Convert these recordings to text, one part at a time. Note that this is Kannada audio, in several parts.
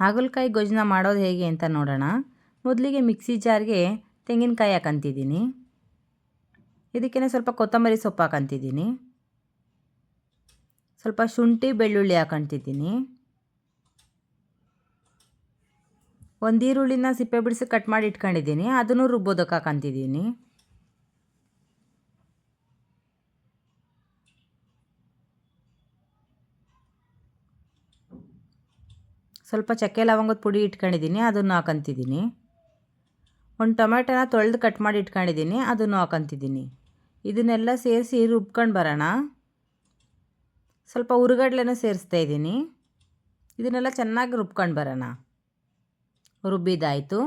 ಹಾಗಲಕಾಯಿ ಗೊಜ್ಜನ್ನ ಮಾಡೋದು ಹೇಗೆ ಅಂತ ನೋಡೋಣ. ಮೊದಲಿಗೆ ಮಿಕ್ಸಿ ಜಾರ್ಗೆ ತೆಂಗಿನಕಾಯಿ ಹಾಕಂತಿದ್ದೀನಿ. ಇದಕ್ಕೇ ಸ್ವಲ್ಪ ಕೊತ್ತಂಬರಿ ಸೊಪ್ಪು ಹಾಕಂತಿದ್ದೀನಿ. ಸ್ವಲ್ಪ ಶುಂಠಿ, ಬೆಳ್ಳುಳ್ಳಿ ಹಾಕೊಂತಿದ್ದೀನಿ. ಒಂದು ಈರುಳ್ಳಿನ ಸಿಪ್ಪೆ ಬಿಡಿಸಿ ಕಟ್ ಮಾಡಿ ಇಟ್ಕೊಂಡಿದ್ದೀನಿ. ಅದನ್ನು ರುಬ್ಬೋದಕ್ಕೆ ಹಾಕಂತಿದ್ದೀನಿ. ಸ್ವಲ್ಪ ಚಕ್ಕೆ ಲವಂಗದ ಪುಡಿ ಇಟ್ಕೊಂಡಿದ್ದೀನಿ, ಅದನ್ನು ಹಾಕಂತಿದ್ದೀನಿ. ಒಂದು ಟೊಮೆಟೊನ ತೊಳೆದು ಕಟ್ ಮಾಡಿ ಇಟ್ಕೊಂಡಿದ್ದೀನಿ, ಅದನ್ನು ಹಾಕಂತಿದ್ದೀನಿ. ಇದನ್ನೆಲ್ಲ ಸೇರಿಸಿ ರುಬ್ಕೊಂಡು ಬರೋಣ. ಸ್ವಲ್ಪ ಹುರುಗಡ್ಲೆನೂ ಸೇರಿಸ್ತಾ ಇದ್ದೀನಿ. ಇದನ್ನೆಲ್ಲ ಚೆನ್ನಾಗಿ ರುಬ್ಕೊಂಡು ಬರೋಣ. ರುಬ್ಬಿದಾಯಿತು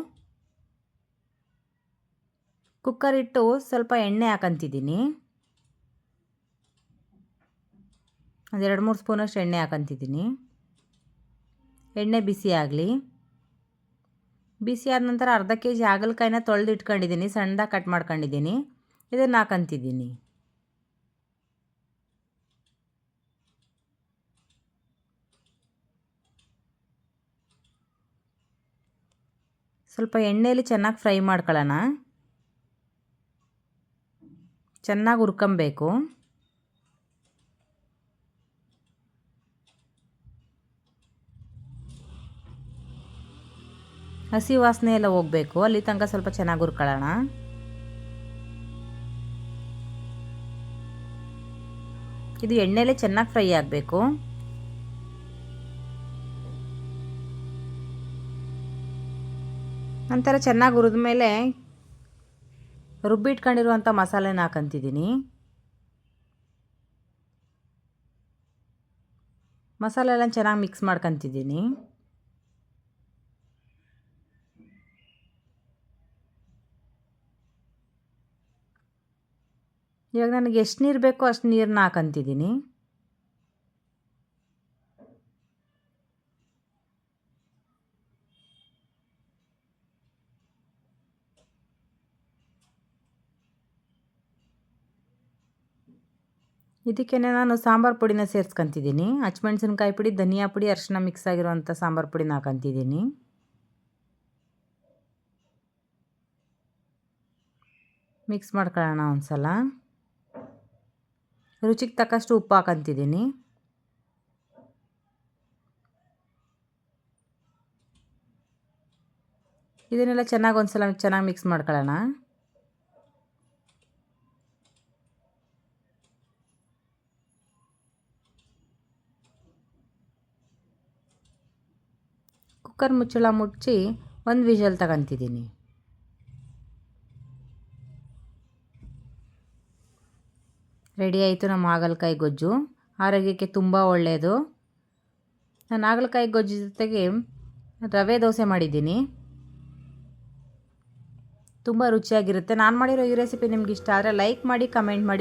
ಕುಕ್ಕರ್ ಇಟ್ಟು ಸ್ವಲ್ಪ ಎಣ್ಣೆ ಹಾಕಂತಿದ್ದೀನಿ. ಒಂದೆರಡು ಮೂರು ಸ್ಪೂನಷ್ಟು ಎಣ್ಣೆ ಹಾಕಂತಿದ್ದೀನಿ. ಎಣ್ಣೆ ಬಿಸಿ ಆಗಲಿ. ಬಿಸಿ ಆದ ನಂತರ ಅರ್ಧ ಕೆ ಜಿ ಹಾಗಲಕಾಯಿನ ತೊಳೆದು ಇಟ್ಕೊಂಡಿದ್ದೀನಿ ಸಣ್ಣದಾಗಿ ಕಟ್ ಮಾಡ್ಕೊಂಡಿದ್ದೀನಿ ಇದನ್ನು ಹಾಕಂತಿದ್ದೀನಿ ಸ್ವಲ್ಪ ಎಣ್ಣೆಯಲ್ಲಿ ಚೆನ್ನಾಗಿ ಫ್ರೈ ಮಾಡ್ಕೊಳ್ಳೋಣ ಚೆನ್ನಾಗಿ ಹುರ್ಕೊಬೇಕು. ಹಸಿ ವಾಸನೆ ಎಲ್ಲ ಹೋಗಬೇಕು. ಅಲ್ಲಿ ತನಕ ಸ್ವಲ್ಪ ಚೆನ್ನಾಗಿ ಹುರ್ಕೊಳ್ಳೋಣ. ಇದು ಎಣ್ಣೆಲೆ ಚೆನ್ನಾಗಿ ಫ್ರೈ ಆಗಬೇಕು. ನಂತರ ಚೆನ್ನಾಗಿ ಹುರಿದ ಮೇಲೆ ರುಬ್ಬಿಟ್ಕೊಂಡಿರುವಂಥ ಮಸಾಲೆನ ಹಾಕಂತಿದ್ದೀನಿ. ಮಸಾಲೆ ಎಲ್ಲ ಚೆನ್ನಾಗಿ ಮಿಕ್ಸ್ ಮಾಡ್ಕೊತಿದ್ದೀನಿ. ಇವಾಗ ನನಗೆ ಎಷ್ಟು ನೀರು ಬೇಕೋ ಅಷ್ಟು ನೀರನ್ನ ಹಾಕಂತಿದ್ದೀನಿ. ಇದಕ್ಕೆ ನಾನು ಸಾಂಬಾರು ಪುಡಿನ ಸೇರಿಸ್ಕೊಂತಿದ್ದೀನಿ. ಹಚ್ಮೆಣ್ಸಿನ್ಕಾಯಿ ಪುಡಿ, ಧನಿಯಾ ಪುಡಿ ಅರಿಶಿನ ಮಿಕ್ಸ್ ಆಗಿರುವಂಥ ಸಾಂಬಾರು ಪುಡಿನ ಹಾಕಂತಿದ್ದೀನಿ. ಮಿಕ್ಸ್ ಮಾಡ್ಕೊಳ್ಳೋಣ ಒಂದು ಸಲ ರುಚಿಗೆ ತಕ್ಕಷ್ಟು ಉಪ್ಪು ಹಾಕಂತಿದ್ದೀನಿ. ಇದನ್ನೆಲ್ಲ ಚೆನ್ನಾಗಿ ಒಂದು ಸಲ ಚೆನ್ನಾಗಿ ಮಿಕ್ಸ್ ಮಾಡ್ಕೊಳ್ಳೋಣ. ಕುಕ್ಕರ್ ಮುಚ್ಚಳ ಮುಚ್ಚಿ ಒಂದು ವಿಷಲ್ ತಗೊತಿದ್ದೀನಿ. ರೆಡಿ ಆಯಿತು ನಮ್ಮ ಹಾಗಲಕಾಯಿ ಗೊಜ್ಜು. ಆರೋಗ್ಯಕ್ಕೆ ತುಂಬ ಒಳ್ಳೆಯದು ನಾನು ಹಾಗಲಕಾಯಿ ಗೊಜ್ಜು ಜೊತೆಗೆ ರವೆ ದೋಸೆ ಮಾಡಿದ್ದೀನಿ. ತುಂಬ ರುಚಿಯಾಗಿರುತ್ತೆ. ನಾನು ಮಾಡಿರೋ ಈ ರೆಸಿಪಿ ನಿಮ್ಗೆ ಇಷ್ಟ ಆದರೆ ಲೈಕ್ ಮಾಡಿ ಕಮೆಂಟ್ ಮಾಡಿ.